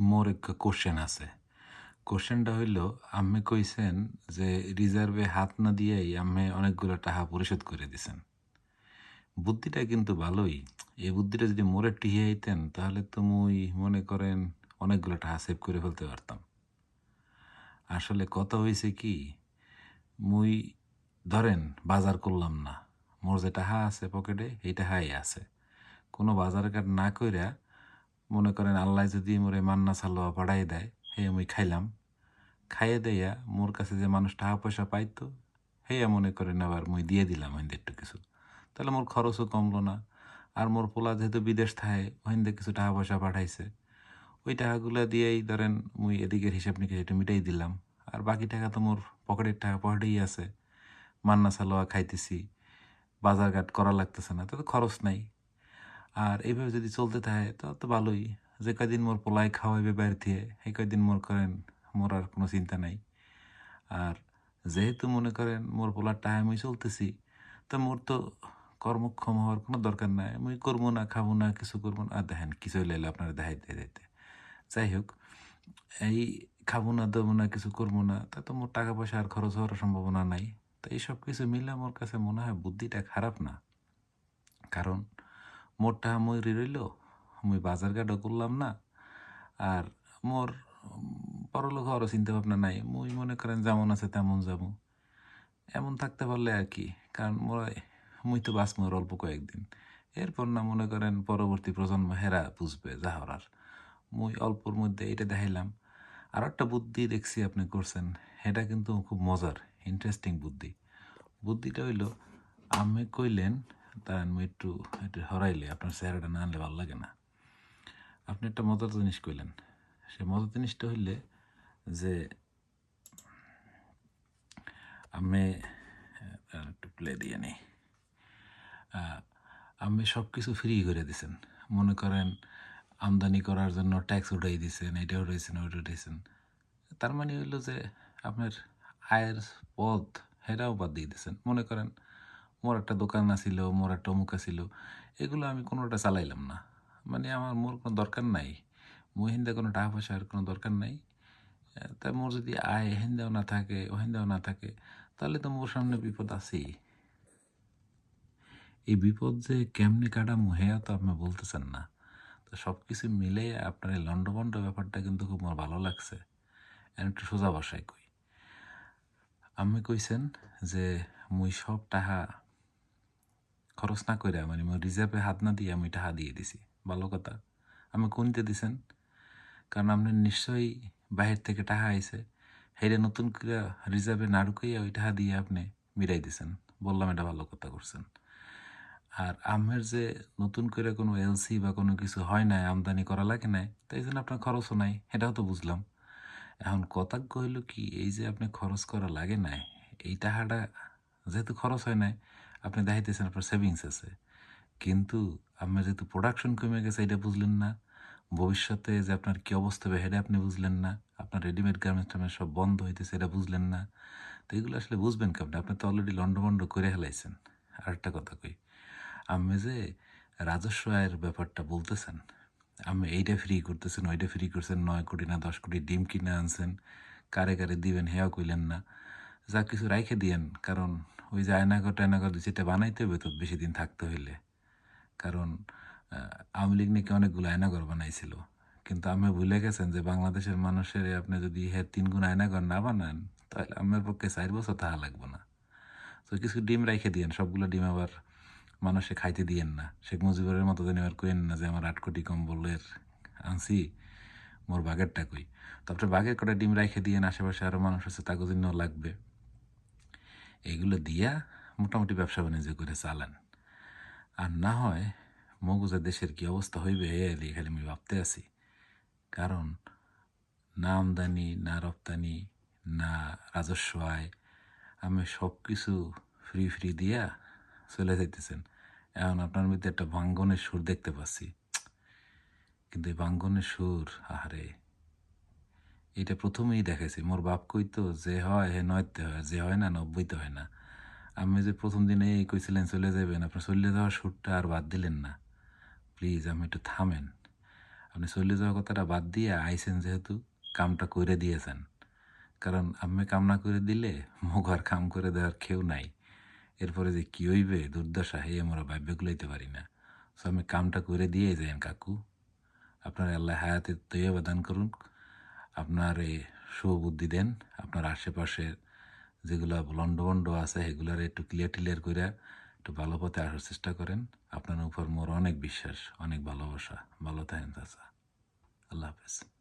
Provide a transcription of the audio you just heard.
মোর একটা কোশ্চেন আছে। কোশ্চেনটা হইল আমি কইছেন যে রিজার্ভে হাত না দিয়েই আমি অনেকগুলো টাকা পরিশোধ করে দিছেন। বুদ্ধিটা কিন্তু ভালোই। এই বুদ্ধিটা যদি মোরে টিহে আইতেন, তাহলে তো মুই মনে করেন অনেকগুলো টাকা সেভ করে ফেলতে পারতাম। আসলে কথা হয়েছে কি, মুই ধরেন বাজার করলাম না। মোর যে টাকা আছে পকেটে এই টাকাই আছে। কোনো বাজার ঘাট না কইরা মনে করেন আল্লাহ যদি মোরে মান্না সালোয়া পাঠাই দেয়, হে মুই খাইলাম। খাইয়ে দেয়া মোর কাছে যে মানুষ টাকা পয়সা পাইতো, হেয়া মনে করেন আবার মুই দিয়ে দিলাম ওইন্দে একটু কিছু। তাহলে মোর খরচও কমলো না। আর মোর পোলা যেহেতু বিদেশ থাকে ওইন্দে কিছু টাকা পয়সা পাঠাইছে। ওই টাকাগুলো দিয়েই ধরেন মুই এদিকের হিসাব নিকেশ একটু মিটাই দিলাম। আর বাকি টাকা তো মোর পকেটের টাকা পকেটেই আছে। মান্না সালোয়া খাইতেছি, বাজারঘাট করা লাগতেছে না তো খরচ নাই। আর এইভাবে যদি চলতে থাকে, তো তো ভালোই। যে কয়দিন মোর পোলাই খাওয়াইবে বাইরে থেকে সেই কয়দিন মোর করেন, মোর আর কোনো চিন্তা নাই। আর যেহেতু মনে করেন মোর পোলার টাইম আমি চলতেছি, তো মোর তো কর্মক্ষম হওয়ার কোনো দরকার নাই। আমি করব না, খাব না, কিছু করব না। আর দেখেন কিছু লাইলে আপনারা দেখাইতে দিতে যাই হোক, এই খাব না, দেবো না, কিছু করব না, তা তো মোর টাকা পয়সা আর খরচ হওয়ার সম্ভাবনা নাই। তো এই সব কিছু মিলে আমার কাছে মনে হয় বুদ্ধিটা খারাপ না। কারণ মোর টাকা মই রইল, মুই বাজার ঘাটও করলাম না। আর মোর পরলোক হওয়ারও চিন্তা ভাবনা নাই, মুই মনে করেন যেমন আছে তেমন যাব। এমন থাকতে পারলে আর কি, কারণ মোর মুই তো আর অল্প কয়েকদিন। এরপর না মনে করেন পরবর্তী প্রজন্ম হেরা বুঝবে যা হওয়ার। মুই অল্পর মধ্যে এটা দেখাইলাম। আর একটা বুদ্ধি দেখছি আপনি করছেন, এটা কিন্তু খুব মজার ইন্টারেস্টিং বুদ্ধি। বুদ্ধিটা হইল, আমি কইলেন তার আমি একটু একটু হরাইলে আপনার চেহারাটা না আনলে ভালো লাগে না। আপনি একটা মজার জিনিস কইলেন। সে মজার জিনিসটা হইলে যে, আমি একটু প্লে দিয়ে নেই। আপনি সব কিছু ফ্রি করে দিছেন। মনে করেন, আমদানি করার জন্য ট্যাক্স উঠাই দিয়েছেন এটা উঠাইছেন ওইটা উঠাইছেন তার মানে হইল যে, আপনার আয়ের পথ হেরাও বাদ দিয়ে দিছেন। মনে করেন মোর একটা দোকান আছিল মোর একটা অমুক আছিল এগুলো আমি কোনোটা চালাইলাম না। মানে আমার মোর কোনো দরকার নাই মুই হিন্দে কোনো টাকা পয়সার কোনো দরকার নাই। আহ, তা মোর যদি আয় হিন্দেও না থাকে ও হিন্দেও না থাকে তাহলে তো মোর সামনে বিপদ আছেই। এই বিপদ যে কেমনে কাটামো হেয়া তো আপনি বলতেছেন না। তো সব কিছু মিলে আপনার এই লন্ডভন্ড ব্যাপারটা কিন্তু খুব আমার ভালো লাগছে। একটু সোজা ভাষায় কই। আমি কইছেন যে মুই সব টাকা খরচ না করে মানে রিজার্ভে হাত না দিয়ে আমি টাকা দিয়ে দিছি। ভালো কথা। আমি কোনতে দিছেন? কারণ আপনি নিশ্চয়ই বাহির থেকে টাকা আইছে। হেরে নতুন করে রিজার্ভে না ঢুকাইয়া ওই টাকা দিয়ে আপনি মিলাই দিছেন। বললাম এটা ভালো কথা করছেন। আর আমের যে নতুন করে কোনো এলসি বা কোনো কিছু হয় নাই, আমদানি করা লাগে নাই তাই জন্য আপনার খরচও নাই এটাও তো বুঝলাম। এখন কথা হইল কি, এই যে আপনি খরচ করা লাগে নাই এই টাকাটা যেহেতু খরচ হয় নাই আপনি দেখাইতেছেন, আপনার সেভিংস আছে। কিন্তু আপনার যেহেতু প্রোডাকশন কমে গেছে, এটা বুঝলেন না। ভবিষ্যতে যে আপনার কী অবস্থা হবে, সেটা আপনি বুঝলেন না। আপনার রেডিমেড গার্মেন্টস টার্মেন্টস সব বন্ধ হইতেছে, এটা বুঝলেন না। তো এগুলো আসলে বুঝবেন কেমন? আপনি তো অলরেডি লন্ডভন্ড করে হেলাইছেন আর একটা কথা কই আমি যে রাজস্ব আয়ের ব্যাপারটা বলতেছেন আমি এইটা ফ্রি করতেছেন, ওইটা ফ্রি করছেন, নয় কোটি না দশ কোটি ডিম কিনে আনছেন, কারে কারে দিবেন হেয়াও কইলেন না। যা কিছু রাইখে দিয়েন, কারণ ওই যে আয়নাঘর টায়নাঘর যেটা বানাইতে হবে তো, বেশি দিন থাকতে হইলে। কারণ আওয়ামী লীগ নাকি অনেকগুলো আয়নাঘর বানাইছিল। কিন্তু আমি ভুলে গেছেন যে বাংলাদেশের মানুষের আপনি যদি হ্যাঁ তিন গুণ আয়নাঘর না বানান, তাহলে আমার পক্ষে চার বছর তাহা লাগবে না। তো কিছু ডিম রাইখে দিয়েন, সবগুলো ডিম আবার মানুষে খাইতে দিয়েন না। শেখ মুজিবুরের মতো যেন আর কইেন না যে আমার আট কোটি কম্বলের আনছি মোর বাঘেরটা কই। তারপরে বাঘের কটা ডিম রাইখে দিয়েন, আশেপাশে আরও মানুষ আছে তাকে জন্য লাগবে। এগুলো দিয়া মোটামুটি ব্যবসা বাণিজ্য করে চালান। আর না হয় মগুজা দেশের কি অবস্থা হইবে, এ খালি আমি ভাবতে আছি। কারণ না আমদানি, না রপ্তানি, না রাজস্ব আয়, আমি সব কিছু ফ্রি ফ্রি দিয়া চলে যাইতেছেন। এখন আপনার মধ্যে একটা ভাঙ্গনের সুর দেখতে পাচ্ছি। কিন্তু এই ভাঙ্গনের সুর, আহারে এটা প্রথমেই দেখাইছি। মোর বাপ কইতো যে হয়, হে নয়তে হয়, যে হয় না, নব্বইতে হয় না। আমি যে প্রথম দিনে এই কইছিলেন, চলে যাবেন আপনার চলে যাওয়ার সুরটা আর বাদ দিলেন না। প্লিজ, আমি একটু থামেন। আপনি চলে যাওয়ার কথাটা বাদ দিয়ে আইসেন যেহেতু, কামটা করে দিয়েছেন। কারণ আমি কাম না করে দিলে মুখ আর কাম করে দেওয়ার কেউ নাই। এরপরে যে কি হইবে, দুর্দশা হে আমরা ভাব্য গুলাইতে পারি না। সো আমি কামটা করে দিয়ে যাই কাকু। আপনার আল্লাহ হায়াতে তৈবা দান করুন। আপনার এই সুবুদ্ধি দেন, আপনার আশেপাশে যেগুলো লন্ডভন্ড আছে সেগুলার একটু ক্লিয়ার টিলিয়ার করে একটু ভালো পথে আসার চেষ্টা করেন। আপনার উপর মোর অনেক বিশ্বাস, অনেক ভালোবাসা। ভালো থাকেন, চাচা। আল্লাহ হাফেজ।